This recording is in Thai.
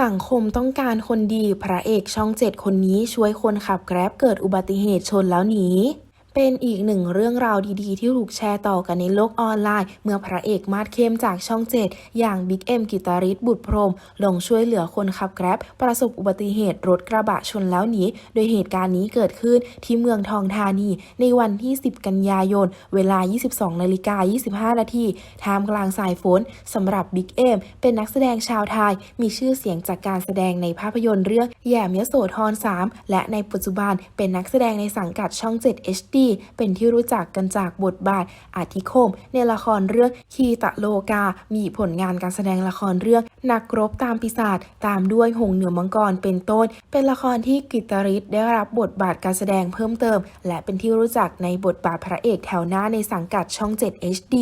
สังคมต้องการคนดีพระเอกช่องเจ็ดคนนี้ช่วยคนขับแกร็บเกิดอุบัติเหตุชนแล้วหนี เป็นอีกหนึ่งเรื่องราวดีๆ ที่ถูกแชร์ต่อกันในโลกออนไลน์ เมื่อพระเอกมาดเข้มจากช่องเจ็ดอย่างบิ๊กเอ็มกิตาริศบุตรพรม ลงช่วยเหลือคนขับแกร็บ ประสบอุบัติเหตุรถกระบะชนแล้วหนีโดยเหตุการณ์นี้เกิดขึ้นที่เมืองทองธานี ในวันที่ 10 กันยายน เวลา 22นาฬิกา25นาทีท่ามกลางสายฝนสำหรับบิ๊กเอ็มเป็นนักแสดงชาวไทย มีชื่อเสียงจากการแสดงในภาพยนตร์เรื่องแย่มยโสธร3และในปัจจุบันเป็นนักแสดงในสังกัดช่อง 7 HD เป็นที่รู้จักกันจากบทบาทอาทิคม ในละครเรื่องคีตะโลกา มีผลงานการแสดงละครเรื่องนักรบตามปีศาจตามด้วยหงเหนือมังกรเป็นต้น เป็นละครที่กิตริศได้รับบทบาทการแสดงเพิ่มเติม และเป็นที่รู้จักในบทบาทพระเอกแถวหน้าในสังกัดช่อง 7 HD